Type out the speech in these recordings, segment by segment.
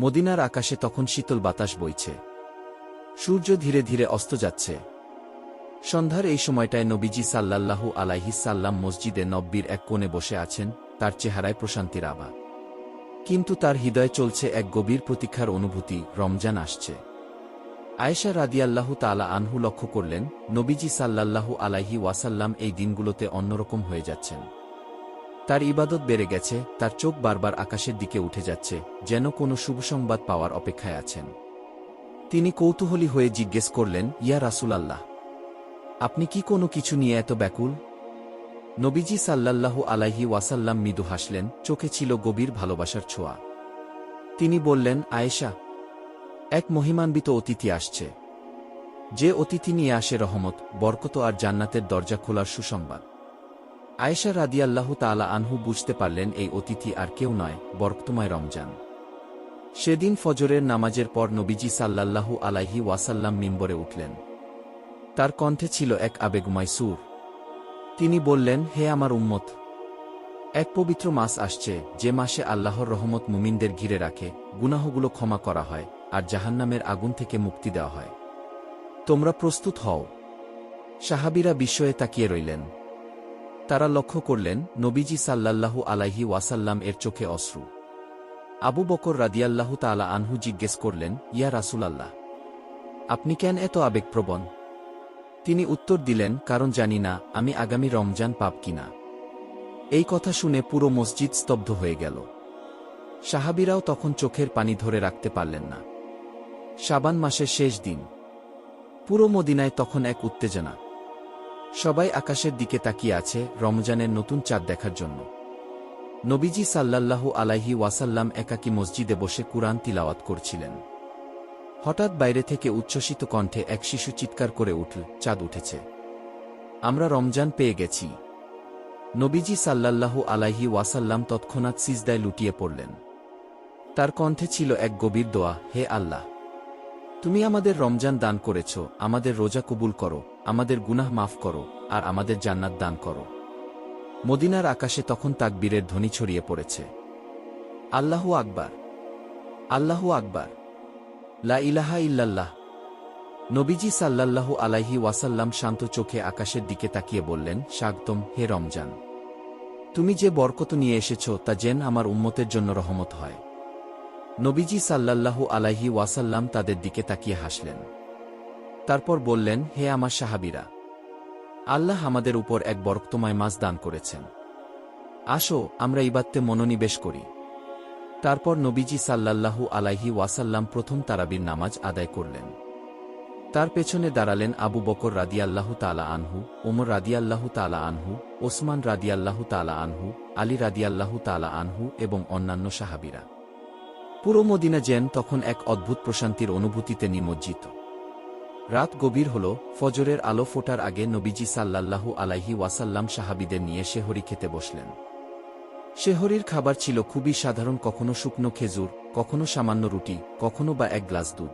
মদিনার আকাশে তখন শীতল বাতাস বইছে। সূর্য ধীরে ধীরে অস্ত যাচ্ছে। সন্ধ্যার এই সময়টায় নবীজি সাল্লাল্লাহু আলাইহি সাল্লাম মসজিদে নব্বীর এক কোণে বসে আছেন, তার চেহারায় প্রশান্তির আভা। কিন্তু তার হৃদয়ে চলছে এক গভীর প্রতীক্ষার অনুভূতি, রমজান আসছে। আয়েশা রাদিয়াল্লাহু তালা আনহু লক্ষ্য করলেন, নবীজি সাল্লাল্লাহু আলাইহি ওয়াসাল্লাম এই দিনগুলোতে অন্যরকম হয়ে যাচ্ছেন। তার ইবাদত বেড়ে গেছে, তার চোখ বারবার আকাশের দিকে উঠে যাচ্ছে, যেন কোনো শুভ সংবাদ পাওয়ার অপেক্ষায় আছেন। তিনি কৌতূহলী হয়ে জিজ্ঞেস করলেন, ইয়া রাসূলাল্লাহ, আপনি কি কোনো কিছু নিয়ে এত ব্যাকুল? নবীজি সাল্লাল্লাহু আলাইহি ওয়াসাল্লাম মৃদু হাসলেন, চোখে ছিল গভীর ভালোবাসার ছোঁয়া। তিনি বললেন, আয়েশা, এক মহিমান্বিত অতিথি আসছে। যে অতিথি নিয়ে আসে রহমত, বরকত আর জান্নাতের দরজা খোলার সুসংবাদ। আয়েশা রাদিয়াল্লাহু তালা আনহু বুঝতে পারলেন এই অতিথি আর কেউ নয়, বরকতময় রমজান। সেদিন ফজরের নামাজের পর নবীজি সাল্লাল্লাহু আলাইহি ওয়াসাল্লাম মিম্বরে উঠলেন। তার কণ্ঠে ছিল এক আবেগময় সুর তিনি বললেন, হে আমার উম্মত, এক পবিত্র মাস আসছে, যে মাসে আল্লাহর রহমত মুমিনদের ঘিরে রাখে, গুনাহগুলো ক্ষমা করা হয়, আর জাহান্নামের আগুন থেকে মুক্তি দেওয়া হয়। তোমরা প্রস্তুত হও। সাহাবিরা বিস্ময়ে তাকিয়ে রইলেন। তারা লক্ষ্য করলেন, নবীজি সাল্লাল্লাহু আলাইহি ওয়াসাল্লাম এর চোখে অশ্রু। আবু বকর রাদিয়াল্লাহু তাআলা আনহু জিজ্ঞেস করলেন, ইয়া রাসূলাল্লাহ, আপনি কেন এত আবেগপ্রবণ? তিনি উত্তর দিলেন, কারণ জানি না, আমি আগামী রমজান পাব কিনা। এই কথা শুনে পুরো মসজিদ স্তব্ধ হয়ে গেল। সাহাবিরাও তখন চোখের পানি ধরে রাখতে পারলেন না। শাবান মাসের শেষ দিন। পুরো মদিনায় তখন এক উত্তেজনা। সবাই আকাশের দিকে তাকিয়ে আছে রমজানের নতুন চাঁদ দেখার জন্য। নবীজি সাল্লাল্লাহু আলাইহি ওয়াসাল্লাম একাকী মসজিদে বসে কুরআন তিলাওয়াত করছিলেন। হঠাৎ বাইরে থেকে উচ্ছ্বসিত কণ্ঠে এক শিশু চিৎকার করে উঠল, চাঁদ উঠেছে। আমরা রমজান পেয়ে গেছি। নবীজি সাল্লাল্লাহু আলাইহি ওয়াসাল্লাম তৎক্ষণাৎ সিজদায় লুটিয়ে পড়লেন। তার কণ্ঠে ছিল এক গভীর দোয়া, হে আল্লাহ তুমি আমাদের রমজান দান করেছ, আমাদের রোজা কবুল করো, আমাদের গুনাহ মাফ করো, আর আমাদের জান্নাত দান করো। মদিনার আকাশে তখন তাকবীরের ধ্বনি ছড়িয়ে পড়েছে। আল্লাহু আকবার। আল্লাহু আকবার। লা ইলাহা ইল্লাল্লাহ। নবীজি সাল্লাল্লাহু আলাইহি ওয়াসাল্লাম শান্ত চোখে আকাশের দিকে তাকিয়ে বললেন, স্বাগতম, হে রমজান। তুমি যে বরকত নিয়ে এসেছ তা যেন আমার উম্মতের জন্য রহমত হয়। নবীজি সাল্লাল্লাহু আলাইহি ওয়াসাল্লাম তাদের দিকে তাকিয়ে হাসলেন। তারপর বললেন, হে আমার সাহাবিরা, আল্লাহ আমাদের উপর এক বরক্তময় মাছ দান করেছেন। আসো, আমরা ইবাত্তে মনোনিবেশ করি। তারপর নবীজি সাল্লাল্লাহু আলাইহি ওয়াসাল্লাম প্রথম তারাবির নামাজ আদায় করলেন। তার পেছনে দাঁড়ালেন আবু বকর রাদিয়াল্লাহু তালা আনহু, ওমর রাদিয়াল্লাহু তালা আনহু, ওসমান রাদিয়াল্লাহু তালা আনহু, আলী রাদিয়াল্লাহু তালা আনহু এবং অন্যান্য সাহাবিরা। পুরো মদিনা যেন তখন এক অদ্ভুত প্রশান্তির অনুভূতিতে নিমজ্জিত। রাত গভীর হল, ফজরের আলো ফোটার আগে নবীজি সাল্লাল্লাহু আলাইহি ওয়াসাল্লাম সাহাবিদের নিয়ে শেহরি খেতে বসলেন। শেহরির খাবার ছিল খুবই সাধারণ, কখনো শুকনো খেজুর, কখনো সামান্য রুটি, কখনো বা এক গ্লাস দুধ।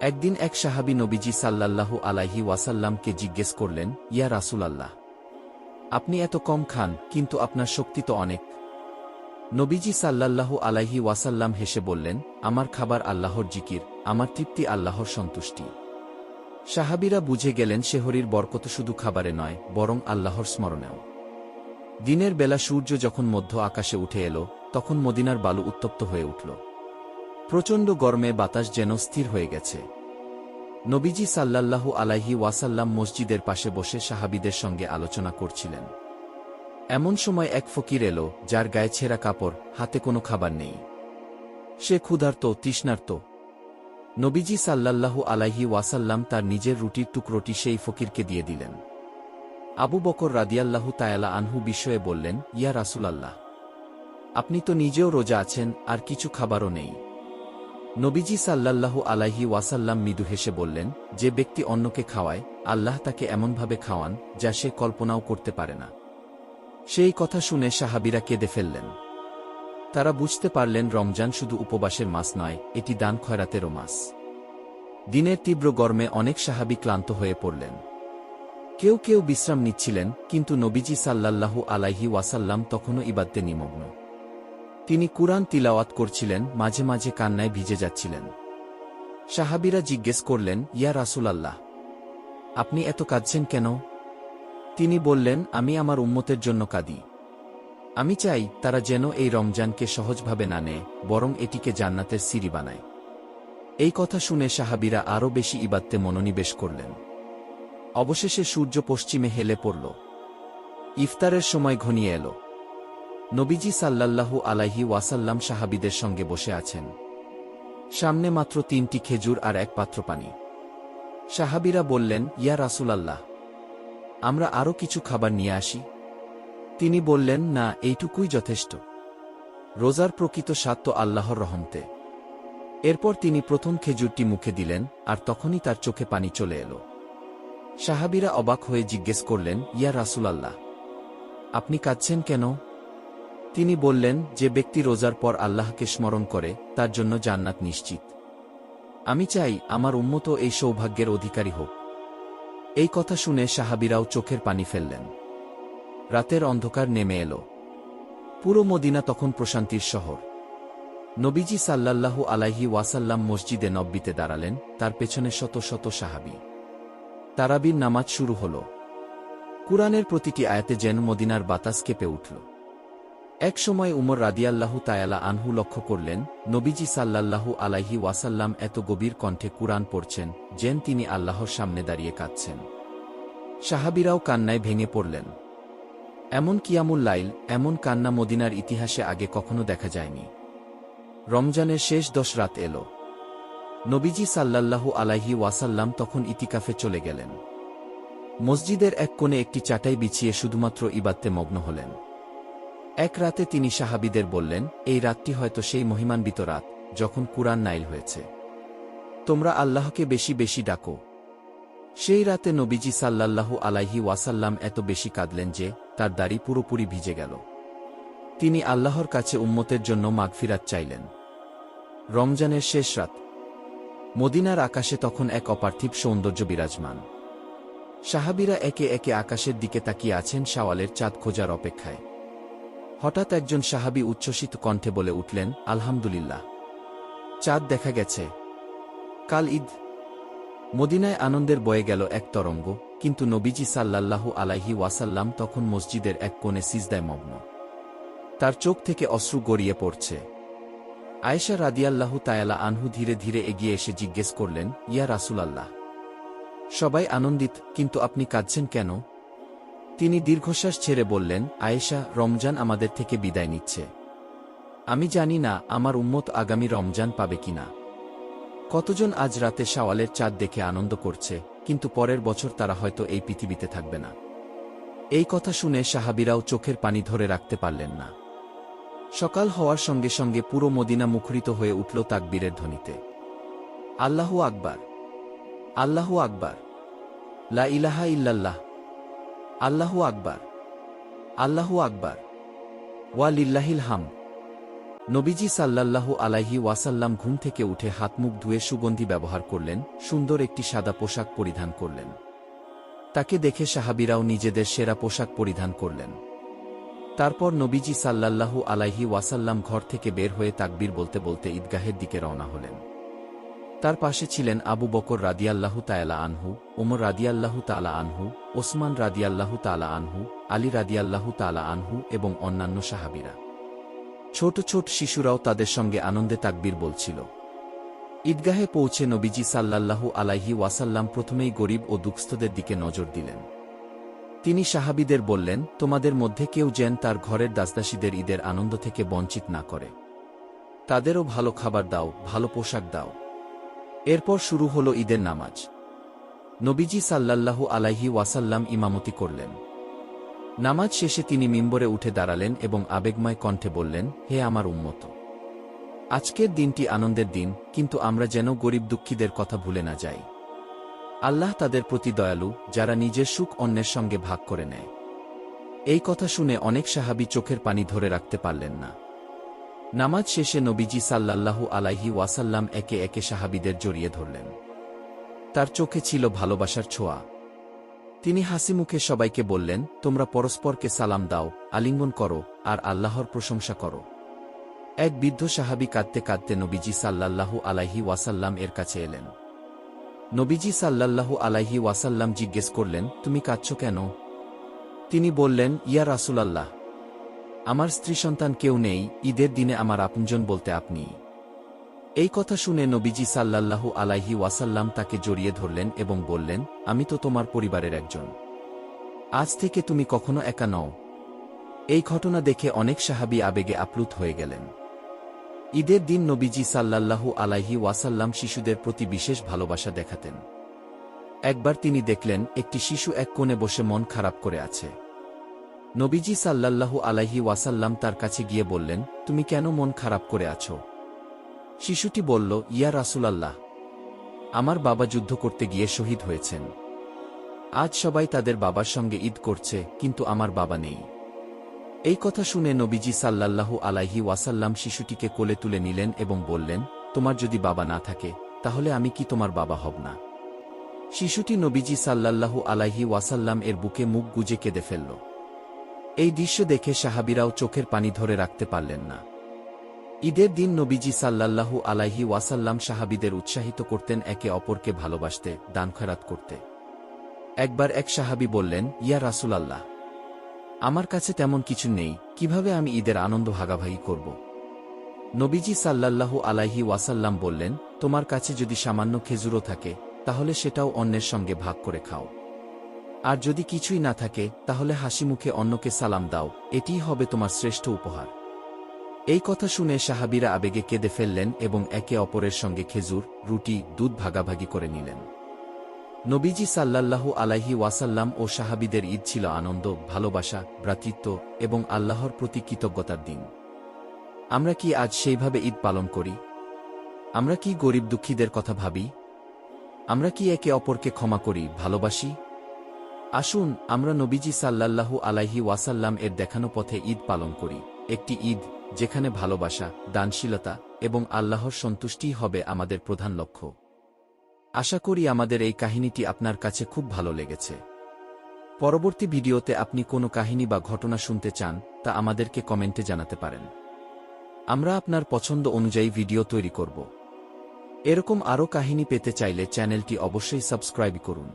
একদিন এক সাহাবি নবীজি সাল্লাল্লাহু আলাইহি ওয়াসাল্লামকে জিজ্ঞেস করলেন, ইয়া রাসূলাল্লাহ, আপনি এত কম খান, কিন্তু আপনার শক্তি তো অনেক। নবীজি সাল্লাল্লাহু আলাইহি ওয়াসাল্লাম হেসে বললেন, আমার খাবার আল্লাহর জিকির, আমার তৃপ্তি আল্লাহর সন্তুষ্টি। সাহাবিরা বুঝে গেলেন শেহরির বরকত শুধু খাবারে নয়, বরং আল্লাহর স্মরণেও। দিনের বেলা সূর্য যখন মধ্য আকাশে উঠে এলো, তখন মদিনার বালু উত্তপ্ত হয়ে উঠল। প্রচণ্ড গরমে বাতাস যেন স্থির হয়ে গেছে। নবীজি সাল্লাল্লাহু আলাইহি ওয়াসাল্লাম মসজিদের পাশে বসে সাহাবিদের সঙ্গে আলোচনা করছিলেন। এমন সময় এক ফকির এলো, যার গায়ে ছেঁড়া কাপড়, হাতে কোনো খাবার নেই। সে ক্ষুধার্ত, তৃষ্ণার্ত। নবীজি সাল্লাল্লাহু আলাইহি ওয়াসাল্লাম তার নিজের রুটির টুকরোটি সেই ফকিরকে দিয়ে দিলেন। আবু বকর রাদিয়াল্লাহু তায়ালা আনহু বিষয়ে বললেন, ইয়া রাসূলাল্লাহ, আপনি তো নিজেও রোজা আছেন, আর কিছু খাবারও নেই। নবীজি সাল্লাল্লাহু আলাইহি ওয়াসাল্লাম মৃদু হেসে বললেন, যে ব্যক্তি অন্যকে খাওয়ায়, আল্লাহ তাকে এমনভাবে খাওয়ান, যা সে কল্পনাও করতে পারে না। সেই কথা শুনে সাহাবিরা কেঁদে ফেললেন। তারা বুঝতে পারলেন রমজান শুধু উপবাসের মাস নয়, এটি দান খয়রাতেরও মাস। দিনের তীব্র গরমে অনেক সাহাবি ক্লান্ত হয়ে পড়লেন। কেউ কেউ বিশ্রাম নিচ্ছিলেন, কিন্তু নবীজি সাল্লাল্লাহু আলাইহি ওয়াসাল্লাম তখনও ইবাদ্দে নিমগ্ন। তিনি কুরআন তিলাওয়াত করছিলেন, মাঝে মাঝে কান্নায় ভিজে যাচ্ছিলেন। সাহাবিরা জিজ্ঞেস করলেন, ইয়া রাসূলাল্লাহ, আপনি এত কাঁদছেন কেন? তিনি বললেন, আমি আমার উম্মতের জন্য কাঁদি। আমি চাই তারা যেন এই রমজানকে সহজভাবে না নেয়, বরং এটিকে জান্নাতের সিঁড়ি বানায়। এই কথা শুনে সাহাবিরা আরও বেশি ইবাত্তে মনোনিবেশ করলেন। অবশেষে সূর্য পশ্চিমে হেলে পড়ল। ইফতারের সময় ঘনিয়ে এল। নবীজি সাল্লাল্লাহু আলাইহি ওয়াসাল্লাম সাহাবিদের সঙ্গে বসে আছেন। সামনে মাত্র তিনটি খেজুর আর এক পাত্র পানি। সাহাবিরা বললেন, ইয়া রাসূলাল্লাহ আমরা আরও কিছু খাবার নিয়ে আসি। তিনি বললেন, না, এইটুকুই যথেষ্ট। রোজার প্রকৃত স্বাদ তো আল্লাহর রহমতে। এরপর তিনি প্রথম খেজুরটি মুখে দিলেন, আর তখনই তার চোখে পানি চলে এলো। সাহাবিরা অবাক হয়ে জিজ্ঞেস করলেন, ইয়া রাসূলাল্লাহ, আপনি কাঁদছেন কেন? তিনি বললেন, যে ব্যক্তি রোজার পর আল্লাহকে স্মরণ করে, তার জন্য জান্নাত নিশ্চিত। আমি চাই আমার উম্মত এই সৌভাগ্যের অধিকারী হোক। এই কথা শুনে সাহাবিরাও চোখের পানি ফেললেন। রাতের অন্ধকার নেমে এলো। পুরো মদিনা তখন প্রশান্তির শহর। নবীজি সাল্লাল্লাহু আলাইহি ওয়াসাল্লাম মসজিদে নব্বিতে দাঁড়ালেন, তার পেছনে শত শত সাহাবি। তারাবির নামাজ শুরু হল। কুরআনের প্রতিটি আয়াতে যেন মদিনার বাতাস কেঁপে উঠল। এক সময় উমর রাদিয়াল্লাহু তায়ালা আনহু লক্ষ্য করলেন, নবীজি সাল্লাল্লাহু আলাইহি ওয়াসাল্লাম এত গভীর কণ্ঠে কুরআন পড়ছেন, যেন তিনি আল্লাহর সামনে দাঁড়িয়ে কাঁদছেন। সাহাবিরাও কান্নায় ভেঙে পড়লেন। এমন কিয়ামুল লাইল, এমন কান্না মদিনার ইতিহাসে আগে কখনো দেখা যায়নি। রমজানের শেষ দশ রাত এল। নবীজি সাল্লাল্লাহু আলাইহি ওয়াসাল্লাম তখন ইতিকাফে চলে গেলেন। মসজিদের এক কোণে একটি চাটাই বিছিয়ে শুধুমাত্র ইবাদতে মগ্ন হলেন। এক রাতে তিনি সাহাবিদের বললেন, এই রাতটি হয়তো সেই মহিমান্বিত রাত, যখন কুরআন নাইল হয়েছে। তোমরা আল্লাহকে বেশি বেশি ডাকো। সেই রাতে নবীজি সাল্লাল্লাহু আলাইহি ওয়াসাল্লাম এত বেশি কাঁদলেন যে, তার দাড়ি পুরোপুরি ভিজে গেল। তিনি আল্লাহর কাছে উম্মতের জন্য মাগফিরাত চাইলেন। রমজানের শেষ রাত। মদিনার আকাশে তখন এক অপার্থিব সৌন্দর্য বিরাজমান। সাহাবিরা একে একে আকাশের দিকে তাকিয়ে আছেন, শাওয়ালের চাঁদ খোঁজার অপেক্ষায়। হঠাৎ একজন সাহাবি উচ্ছ্বসিত কণ্ঠে বলে উঠলেন, আলহামদুলিল্লাহ। চাঁদ দেখা গেছে। কাল ঈদ। মদিনায় আনন্দের বয়ে গেল এক তরঙ্গ, কিন্তু নবীজি সাল্লাল্লাহু আলাইহি ওয়াসাল্লাম তখন মসজিদের এক কোণে সিজদায় মগ্ন। তার চোখ থেকে অশ্রু গড়িয়ে পড়ছে। আয়েশা রাদিয়াল্লাহু তায়ালা আনহু ধীরে ধীরে এগিয়ে এসে জিজ্ঞেস করলেন, ইয়া রাসূলাল্লাহ, সবাই আনন্দিত, কিন্তু আপনি কাঁদছেন কেন? তিনি দীর্ঘশ্বাস ছেড়ে বললেন, আয়েশা, রমজান আমাদের থেকে বিদায় নিচ্ছে। আমি জানি না আমার উম্মত আগামী রমজান পাবে কিনা কতজন আজ রাতে শাওয়ালের চাঁদ দেখে আনন্দ করছে, কিন্তু পরের বছর তারা হয়তো এই পৃথিবীতে থাকবে না। এই কথা শুনে সাহাবিরাও চোখের পানি ধরে রাখতে পারলেন না। সকাল হওয়ার সঙ্গে সঙ্গে পুরো মদিনা মুখরিত হয়ে উঠল তাকবীরের ধ্বনিতে। আল্লাহু আকবার আল্লাহু আকবার। লা ইলাহা ইল্লাল্লাহ আল্লাহু আকবার আল্লাহু আকবার। ওয়ালিল্লাহিল হাম নবীজি সাল্লাল্লাহু আলাইহি ওয়াসাল্লাম ঘুম থেকে উঠে হাতমুখ ধুয়ে সুগন্ধি ব্যবহার করলেন, সুন্দর একটি সাদা পোশাক পরিধান করলেন। তাকে দেখে সাহাবিরাও নিজেদের সেরা পোশাক পরিধান করলেন। তারপর নবীজি সাল্লাল্লাহু আলাইহি ওয়াসাল্লাম ঘর থেকে বের হয়ে তাকবীর বলতে বলতে ঈদগাহের দিকে রওনা হলেন। তার পাশে ছিলেন আবু বকর রাদিয়াল্লাহু তায়ালা আনহু, ওমর রাদিয়াল্লাহু তালা আনহু, ওসমান রাদিয়াল্লাহু তালা আনহু, আলী রাদিয়াল্লাহু তালা আনহু এবং অন্যান্য সাহাবিরা। ছোট ছোট শিশুরাও তাদের সঙ্গে আনন্দে তাকবীর বলছিল। ঈদগাহে পৌঁছে নবীজি সাল্লাল্লাহু আলাইহি ওয়াসাল্লাম প্রথমেই গরিব ও দুঃস্থদের দিকে নজর দিলেন। তিনি সাহাবিদের বললেন, তোমাদের মধ্যে কেউ যেন তার ঘরের দাসদাসীদের ঈদের আনন্দ থেকে বঞ্চিত না করে। তাদেরও ভালো খাবার দাও, ভালো পোশাক দাও। এরপর শুরু হল ঈদের নামাজ। নবীজি সাল্লাল্লাহু আলাইহি ওয়াসাল্লাম ইমামতি করলেন। নামাজ শেষে তিনি মিম্বরে উঠে দাঁড়ালেন এবং আবেগময় কণ্ঠে বললেন, হে আমার উম্মত! আজকের দিনটি আনন্দের দিন, কিন্তু আমরা যেন গরিব দুঃখীদের কথা ভুলে না যাই। আল্লাহ তাদের প্রতি দয়ালু, যারা নিজের সুখ অন্যের সঙ্গে ভাগ করে নেয়। এই কথা শুনে অনেক সাহাবি চোখের পানি ধরে রাখতে পারলেন না। নামাজ শেষে নবীজি সাল্লাল্লাহু আলাইহি ওয়াসাল্লাম একে একে সাহাবিদের জড়িয়ে ধরলেন। তার চোখে ছিল ভালোবাসার ছোঁয়া। তিনি হাসি মুখে সবাইকে বললেন, তোমরা পরস্পরকে সালাম দাও, আলিঙ্গন করো, আর আল্লাহর প্রশংসা করো। এক বৃদ্ধ সাহাবি কাঁদতে কাঁদতে নবীজি সাল্লাল্লাহু আলাইহি ওয়াসাল্লাম এর কাছে এলেন। নবীজি সাল্লাল্লাহু আলাইহি ওয়াসাল্লাম জিজ্ঞেস করলেন, তুমি কাঁদছ কেন? তিনি বললেন, ইয়া রাসূলাল্লাহ আমার স্ত্রী সন্তান কেউ নেই, ঈদের দিনে আমার আপনজন বলতে আপনি। এই কথা শুনে নবীজি সাল্লাল্লাহু আলাইহি ওয়াসাল্লাম তাকে জড়িয়ে ধরলেন এবং বললেন, আমি তো তোমার পরিবারের একজন। আজ থেকে তুমি কখনো একা নও। এই ঘটনা দেখে অনেক সাহাবী আবেগে আপ্লুত হয়ে গেলেন। ঈদের দিন নবীজি সাল্লাল্লাহু আলাইহি ওয়াসাল্লাম শিশুদের প্রতি বিশেষ ভালোবাসা দেখাতেন। একবার তিনি দেখলেন, একটি শিশু এক কোণে বসে মন খারাপ করে আছে। নবীজি সাল্লাল্লাহু আলাইহি ওয়াসাল্লাম তার কাছে গিয়ে বললেন, তুমি কেন মন খারাপ করে আছো? শিশুটি বলল, ইয়া রাসূলাল্লাহ, আমার বাবা যুদ্ধ করতে গিয়ে শহীদ হয়েছেন। আজ সবাই তাদের বাবার সঙ্গে ঈদ করছে, কিন্তু আমার বাবা নেই। এই কথা শুনে নবীজি সাল্লাল্লাহু আলাইহি ওয়াসাল্লাম শিশুটিকে কোলে তুলে নিলেন এবং বললেন, তোমার যদি বাবা না থাকে, তাহলে আমি কি তোমার বাবা হব না? শিশুটি নবীজি সাল্লাল্লাহু আলাইহি ওয়াসাল্লাম এর বুকে মুখ গুজে কেঁদে ফেলল। এই দৃশ্য দেখে সাহাবিরাও চোখের পানি ধরে রাখতে পারলেন না। ঈদের দিন নবীজি সাল্লাল্লাহু আলাইহি ওয়াসাল্লাম সাহাবিদের উৎসাহিত করতেন একে অপরকে ভালোবাসতে, দান খয়রাত করতে। একবার এক সাহাবি বললেন, ইয়া রাসূলাল্লাহ, আমার কাছে তেমন কিছু নেই, কীভাবে আমি ঈদের আনন্দ ভাগাভাগি করব? নবীজি সাল্লাল্লাহু আলাইহি ওয়াসাল্লাম বললেন, তোমার কাছে যদি সামান্য খেজুরও থাকে, তাহলে সেটাও অন্যের সঙ্গে ভাগ করে খাও। আর যদি কিছুই না থাকে, তাহলে হাসি মুখে অন্যকে সালাম দাও, এটিই হবে তোমার শ্রেষ্ঠ উপহার। এই কথা শুনে সাহাবিরা আবেগে কেঁদে ফেললেন এবং একে অপরের সঙ্গে খেজুর, রুটি, দুধ ভাগাভাগি করে নিলেন। নবীজি সাল্লাল্লাহু আলাইহি ওয়াসাল্লাম ও সাহাবিদের ঈদ ছিল আনন্দ, ভালোবাসা, ভ্রাতৃত্ব এবং আল্লাহর প্রতি কৃতজ্ঞতার দিন। আমরা কি আজ সেইভাবে ঈদ পালন করি? আমরা কি গরিব দুঃখীদের কথা ভাবি? আমরা কি একে অপরকে ক্ষমা করি, ভালোবাসি? আসুন, আমরা নবীজি সাল্লাল্লাহু আলাইহি ওয়াসাল্লাম এর দেখানো পথে ঈদ পালন করি। একটি ঈদ, যেখানে ভালোবাসা, দানশীলতা এবং আল্লাহর সন্তুষ্টিই হবে আমাদের প্রধান লক্ষ্য। আশা করি আমাদের এই কাহিনীটি আপনার কাছে খুব ভালো লেগেছে। পরবর্তী ভিডিওতে আপনি কোনো কাহিনী বা ঘটনা শুনতে চান, তা আমাদেরকে কমেন্টে জানাতে পারেন। আমরা আপনার পছন্দ অনুযায়ী ভিডিও তৈরি করব। এরকম আরও কাহিনী পেতে চাইলে চ্যানেলটি অবশ্যই সাবস্ক্রাইব করুন।